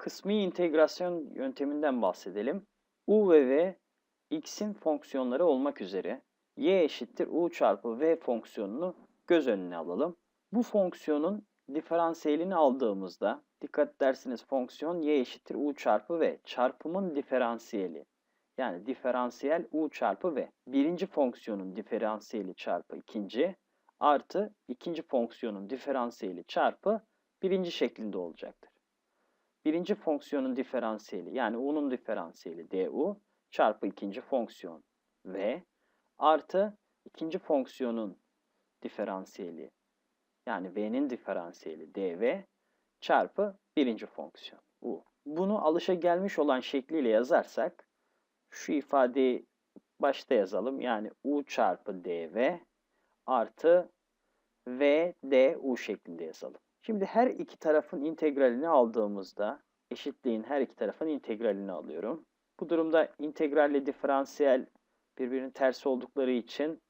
Kısmi integrasyon yönteminden bahsedelim. u ve v x'in fonksiyonları olmak üzere y eşittir u çarpı v fonksiyonunu göz önüne alalım. Bu fonksiyonun diferansiyelini aldığımızda dikkat ederseniz fonksiyon y eşittir u çarpı v çarpımın diferansiyeli. Yani diferansiyel u çarpı v. Birinci fonksiyonun diferansiyeli çarpı ikinci artı ikinci fonksiyonun diferansiyeli çarpı birinci şeklinde olacaktır. Birinci fonksiyonun diferansiyeli yani u'nun diferansiyeli du çarpı ikinci fonksiyon v artı ikinci fonksiyonun diferansiyeli yani v'nin diferansiyeli dv çarpı birinci fonksiyon u. Bunu alışa gelmiş olan şekliyle yazarsak şu ifadeyi başta yazalım. Yani u çarpı dv artı v du şeklinde yazalım. Şimdi her iki tarafın integralini aldığımızda eşitliğin her iki tarafın integralini alıyorum. Bu durumda integralle diferansiyel birbirinin tersi oldukları için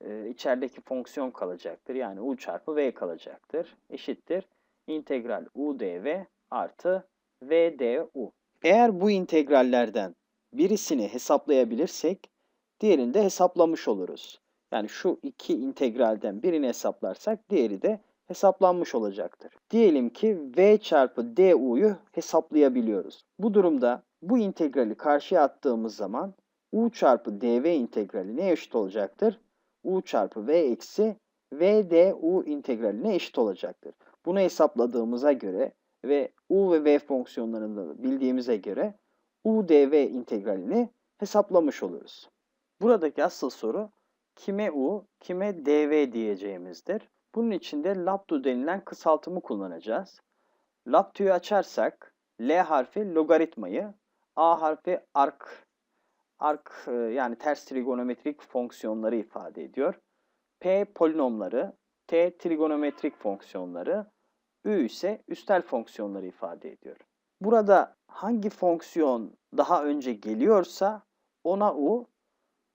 e, içerideki fonksiyon kalacaktır. Yani u çarpı v kalacaktır. Eşittir. integral u dv artı v du. Eğer bu integrallerden birisini hesaplayabilirsek diğerini de hesaplamış oluruz. Yani şu iki integralden birini hesaplarsak diğeri de hesaplanmış olacaktır. Diyelim ki v çarpı du'yu hesaplayabiliyoruz. Bu durumda bu integrali karşıya attığımız zaman u çarpı dv integrali ne eşit olacaktır? u çarpı v eksi v du integraline eşit olacaktır. Bunu hesapladığımıza göre ve u ve v fonksiyonlarını bildiğimize göre u dv integralini hesaplamış oluruz. Buradaki asıl soru kime u, kime dv diyeceğimizdir. Bunun için de Laptu denilen kısaltımı kullanacağız. Laptu'yu açarsak L harfi logaritmayı, A harfi ark, ark e, yani ters trigonometrik fonksiyonları ifade ediyor. P polinomları, T trigonometrik fonksiyonları, Ü ise üstel fonksiyonları ifade ediyor. Burada hangi fonksiyon daha önce geliyorsa ona U,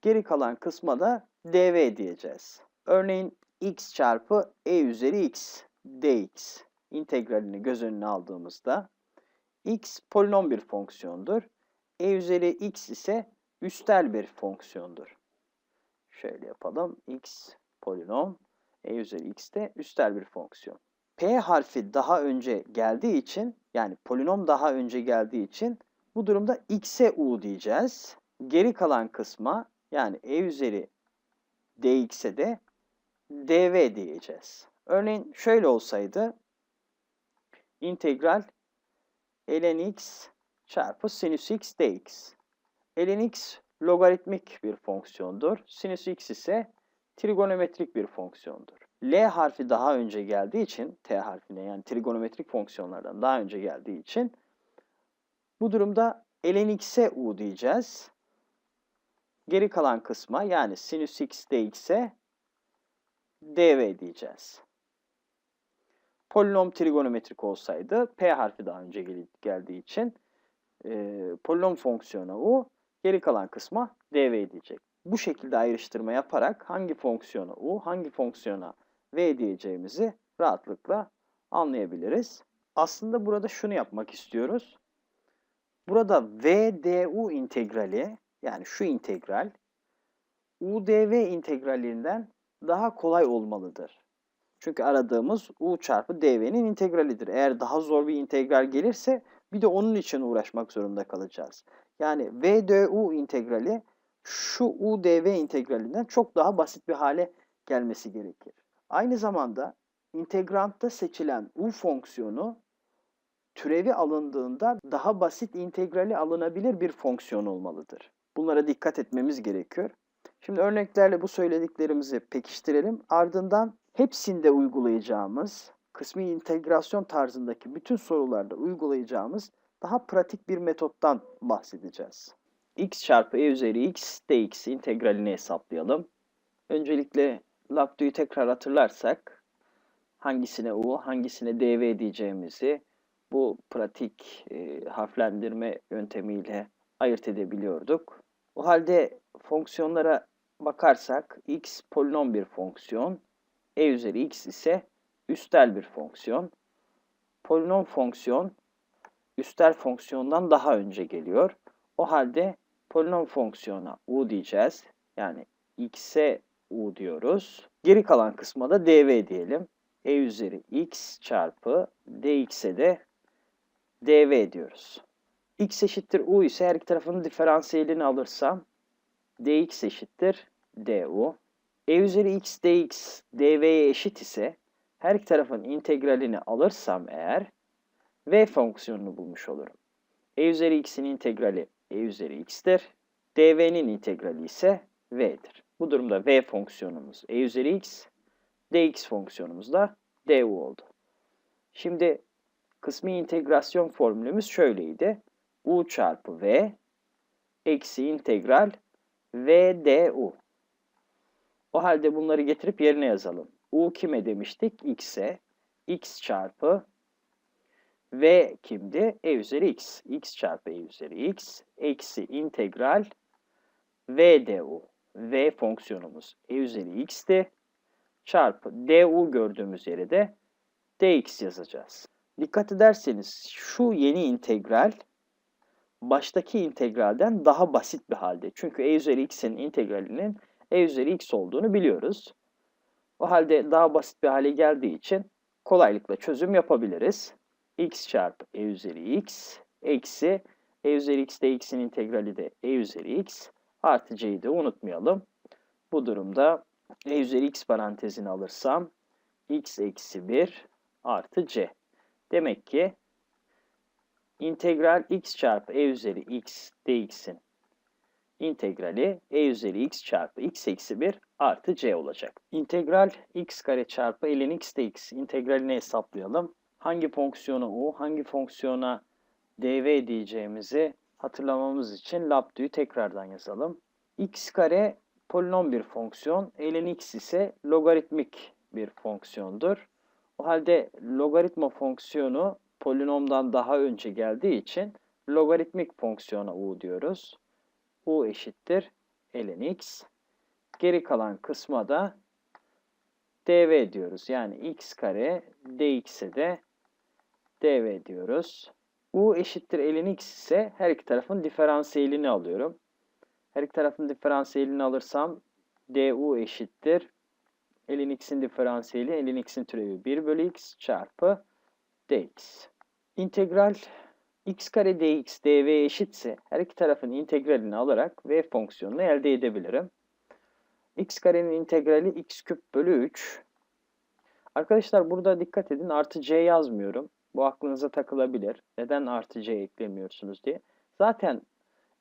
geri kalan kısma da dv diyeceğiz. Örneğin x çarpı e üzeri x dx integralini göz önüne aldığımızda x polinom bir fonksiyondur. e üzeri x ise üstel bir fonksiyondur. Şöyle yapalım. x polinom, e üzeri x de üstel bir fonksiyon. P harfi daha önce geldiği için yani polinom daha önce geldiği için bu durumda x'e u diyeceğiz. Geri kalan kısma yani e üzeri dx'e de dv diyeceğiz. Örneğin şöyle olsaydı integral ln x çarpı sinüs x dx. ln x logaritmik bir fonksiyondur. Sinüs x ise trigonometrik bir fonksiyondur. L harfi daha önce geldiği için, T harfine yani trigonometrik fonksiyonlardan daha önce geldiği için bu durumda ln x'e u diyeceğiz. Geri kalan kısma yani sinüs x dx'e dv diyeceğiz. Polinom trigonometrik olsaydı P harfi daha önce gel geldiği için e, polinom fonksiyonu u geri kalan kısma dv diyecek. Bu şekilde ayrıştırma yaparak hangi fonksiyona u, hangi fonksiyona v diyeceğimizi rahatlıkla anlayabiliriz. Aslında burada şunu yapmak istiyoruz. Burada v du integrali yani şu integral udv integralinden daha kolay olmalıdır. Çünkü aradığımız u çarpı dv'nin integralidir. Eğer daha zor bir integral gelirse bir de onun için uğraşmak zorunda kalacağız. Yani vdu integrali şu udv integralinden çok daha basit bir hale gelmesi gerekir. Aynı zamanda integrantta seçilen u fonksiyonu türevi alındığında daha basit integrali alınabilir bir fonksiyon olmalıdır. Bunlara dikkat etmemiz gerekiyor. Şimdi örneklerle bu söylediklerimizi pekiştirelim. Ardından hepsinde uygulayacağımız, kısmi integrasyon tarzındaki bütün sorularda uygulayacağımız daha pratik bir metottan bahsedeceğiz. x çarpı e üzeri x dx integralini hesaplayalım. Öncelikle Lapdu'yu tekrar hatırlarsak hangisine u, hangisine dv diyeceğimizi bu pratik e, harflendirme yöntemiyle ayırt edebiliyorduk. O halde fonksiyonlara bakarsak x polinom bir fonksiyon, e üzeri x ise üstel bir fonksiyon. Polinom fonksiyon üstel fonksiyondan daha önce geliyor. O halde polinom fonksiyona u diyeceğiz. Yani x'e u diyoruz. Geri kalan kısma da dv diyelim. e üzeri x çarpı dx'e de dv diyoruz. x eşittir u ise her iki tarafın diferansiyelini alırsam dx eşittir du. e üzeri x dx dv'ye eşit ise her iki tarafın integralini alırsam eğer v fonksiyonunu bulmuş olurum. e üzeri x'in integrali e üzeri x'tir. dv'nin integrali ise v'dir. Bu durumda v fonksiyonumuz e üzeri x, dx fonksiyonumuz da du oldu. Şimdi kısmi integrasyon formülümüz şöyleydi. u çarpı v eksi integral v du. O halde bunları getirip yerine yazalım. u kime demiştik? x'e. x çarpı v kimdi? e üzeri x. x çarpı e üzeri x eksi integral v du. v fonksiyonumuz e üzeri x'ti. Çarpı du gördüğümüz yere de dx yazacağız. Dikkat ederseniz şu yeni integral baştaki integralden daha basit bir halde. Çünkü e üzeri x'in integralinin e üzeri x olduğunu biliyoruz. O halde daha basit bir hale geldiği için kolaylıkla çözüm yapabiliriz. x çarpı e üzeri x eksi e üzeri x dx'in integrali de e üzeri x artı c'yi de unutmayalım. Bu durumda e üzeri x parantezini alırsam x eksi 1 artı c. Demek ki integral x çarpı e üzeri x dx'in integrali e üzeri x çarpı x eksi 1 artı c olacak. İntegral x kare çarpı ln x dx integralini hesaplayalım. Hangi fonksiyona u, hangi fonksiyona dv diyeceğimizi hatırlamamız için labdüğü tekrardan yazalım. x kare polinom bir fonksiyon, ln x ise logaritmik bir fonksiyondur. O halde logaritma fonksiyonu polinomdan daha önce geldiği için logaritmik fonksiyona u diyoruz. U eşittir ln x. Geri kalan kısma da dv diyoruz. Yani x kare dx'e de dv diyoruz. u eşittir ln x ise her iki tarafın diferansiyelini alıyorum. Her iki tarafın diferansiyelini alırsam du eşittir ln x'in diferansiyeli ln x'in türevi 1 bölü x çarpı dx. İntegral x kare dx dv eşitse her iki tarafın integralini alarak v fonksiyonunu elde edebilirim. x karenin integrali x küp bölü 3. Arkadaşlar burada dikkat edin artı c yazmıyorum. Bu aklınıza takılabilir. Neden artı c eklemiyorsunuz diye. Zaten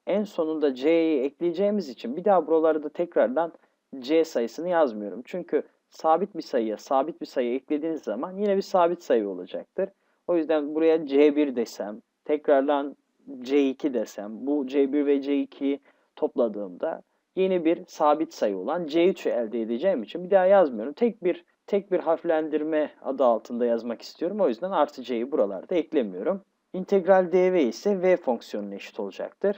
en sonunda c'yi ekleyeceğimiz için bir daha buralarda tekrardan c sayısını yazmıyorum. Çünkü sabit bir sayıya sabit bir sayı eklediğiniz zaman yine bir sabit sayı olacaktır. O yüzden buraya C1 desem, tekrardan C2 desem, bu C1 ve C2'yi topladığımda yeni bir sabit sayı olan C3'ü elde edeceğim için bir daha yazmıyorum. Tek bir tek bir harflendirme adı altında yazmak istiyorum. O yüzden artı C'yi buralarda eklemiyorum. İntegral dv ise v fonksiyonuna eşit olacaktır.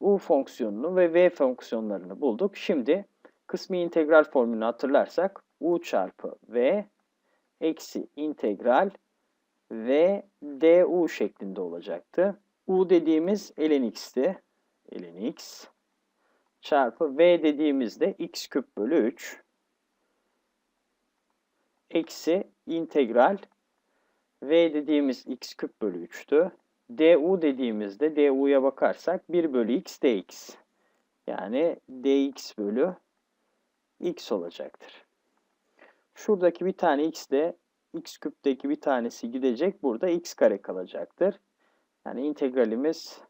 u fonksiyonunu ve v fonksiyonlarını bulduk. Şimdi kısmi integral formülünü hatırlarsak u çarpı v eksi integral v du şeklinde olacaktı. u dediğimiz ln x'ti. ln x çarpı v dediğimizde x küp bölü 3 eksi integral v dediğimiz x küp bölü 3'tü. du dediğimizde du'ya bakarsak 1 bölü x dx. Yani dx bölü x olacaktır. Şuradaki bir tane x de x küpteki bir tanesi gidecek. Burada x kare kalacaktır. Yani integralimiz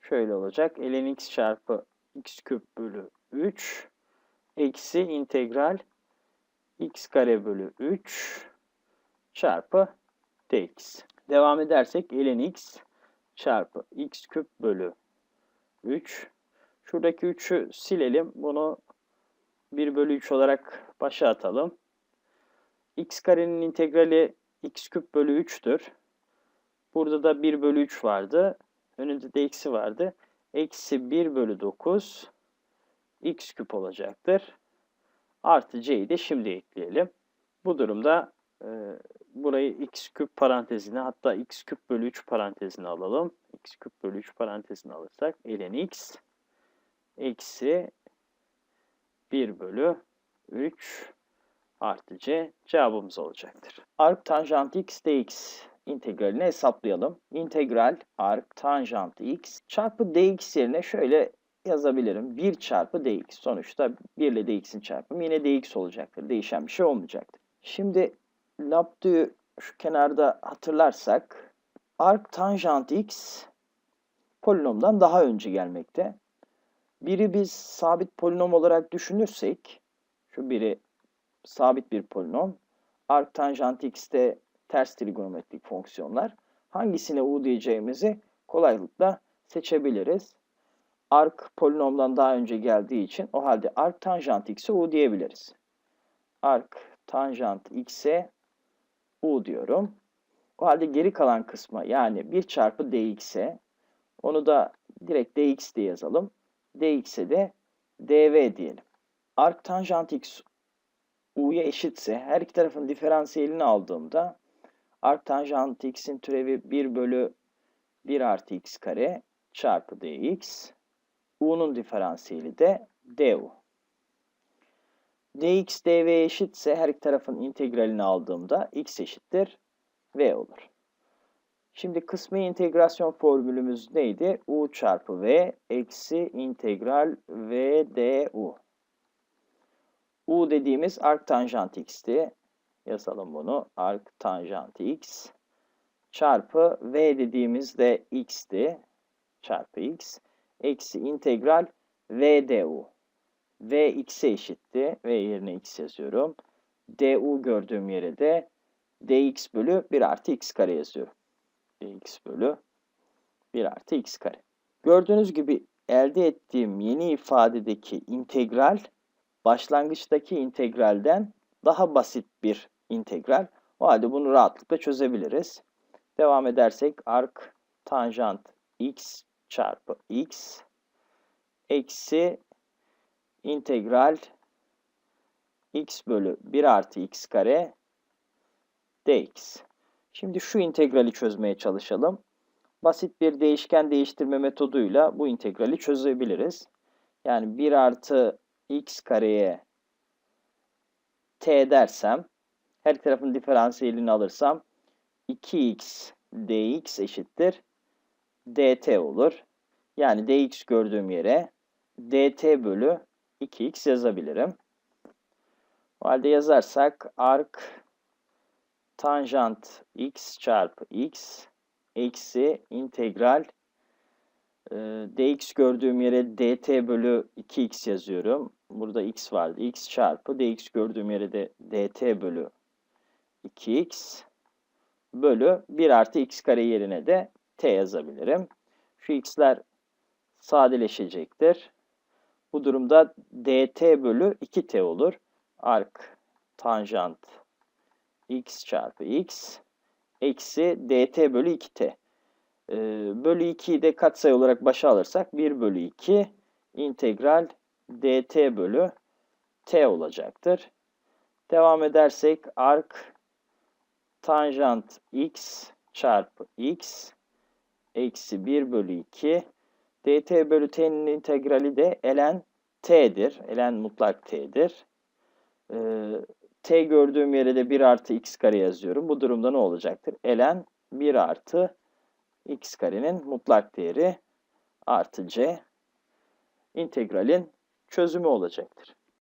şöyle olacak. ln x çarpı x küp bölü 3 eksi integral x kare bölü 3 çarpı dx. Devam edersek ln x çarpı x küp bölü 3. Şuradaki 3'ü silelim. Bunu 1 bölü 3 olarak başa atalım x karenin integrali x küp bölü 3'tür. Burada da 1 bölü 3 vardı. Önünde de eksi vardı. Eksi 1 bölü 9 x küp olacaktır. Artı c'yi de şimdi ekleyelim. Bu durumda Ee, burayı x küp parantezine hatta x küp bölü 3 parantezine alalım. x küp bölü 3 parantezine alırsak ln x eksi 1 bölü 3 artı c cevabımız olacaktır. Arc tanjant x dx integralini hesaplayalım. İntegral arc tanjant x çarpı dx yerine şöyle yazabilirim. 1 çarpı dx. Sonuçta 1 ile dx'in çarpımı yine dx olacaktır. Değişen bir şey olmayacaktır. Şimdi Labdu'yu şu kenarda hatırlarsak arc tanjant x polinomdan daha önce gelmekte. Biri biz sabit polinom olarak düşünürsek şu biri sabit bir polinom. Arc tanjant x ters trigonometrik fonksiyonlar. Hangisine u diyeceğimizi kolaylıkla seçebiliriz. Arc polinomdan daha önce geldiği için o halde arc tanjant x'e u diyebiliriz. Arc tanjant x'e u diyorum. O halde geri kalan kısma yani 1 çarpı dx'e onu da direkt dx diye yazalım. dx'e de dv diyelim. Arc tanjant x u'ya eşitse her iki tarafın diferansiyelini aldığımda arc tanjant x'in türevi 1 bölü 1 artı x kare çarpı dx. u'nun diferansiyeli de du. dx dv eşitse her iki tarafın integralini aldığımda x eşittir v olur. Şimdi kısmi integrasyon formülümüz neydi? u çarpı v eksi integral v du. U dediğimiz arc tanjant x'ti. Yazalım bunu. Arc tanjant x çarpı v dediğimiz de x'ti. Çarpı x eksi integral v du. v x'e eşitti. v yerine x yazıyorum. du gördüğüm yere de dx bölü 1 artı x kare yazıyorum dx bölü 1 artı x kare. Gördüğünüz gibi elde ettiğim yeni ifadedeki integral başlangıçtaki integralden daha basit bir integral. O halde bunu rahatlıkla çözebiliriz. Devam edersek arc tanjant x çarpı x eksi integral x bölü 1 artı x kare dx. Şimdi şu integrali çözmeye çalışalım. Basit bir değişken değiştirme metoduyla bu integrali çözebiliriz. Yani 1 artı x kareye t dersem, her tarafın diferansiyelini alırsam 2x dx eşittir dt olur. Yani dx gördüğüm yere dt bölü 2x yazabilirim. O halde yazarsak arc tanjant x çarpı x eksi integral e, dx gördüğüm yere dt bölü 2x yazıyorum. Burada x vardı. x çarpı dx gördüğüm yere de dt bölü 2x bölü 1 artı x kare yerine de t yazabilirim. Şu x'ler sadeleşecektir. Bu durumda dt bölü 2t olur. Ark tanjant x çarpı x eksi dt bölü 2t. Ee, bölü 2'yi de katsayı olarak başa alırsak 1 bölü 2 integral dt bölü t olacaktır. Devam edersek arc tanjant x çarpı x eksi 1 bölü 2 dt bölü t'nin integrali de ln t'dir. ln mutlak t'dir. Ee, t gördüğüm yere de 1 artı x kare yazıyorum. Bu durumda ne olacaktır? ln 1 artı x karenin mutlak değeri artı c integralin çözümü olacaktır.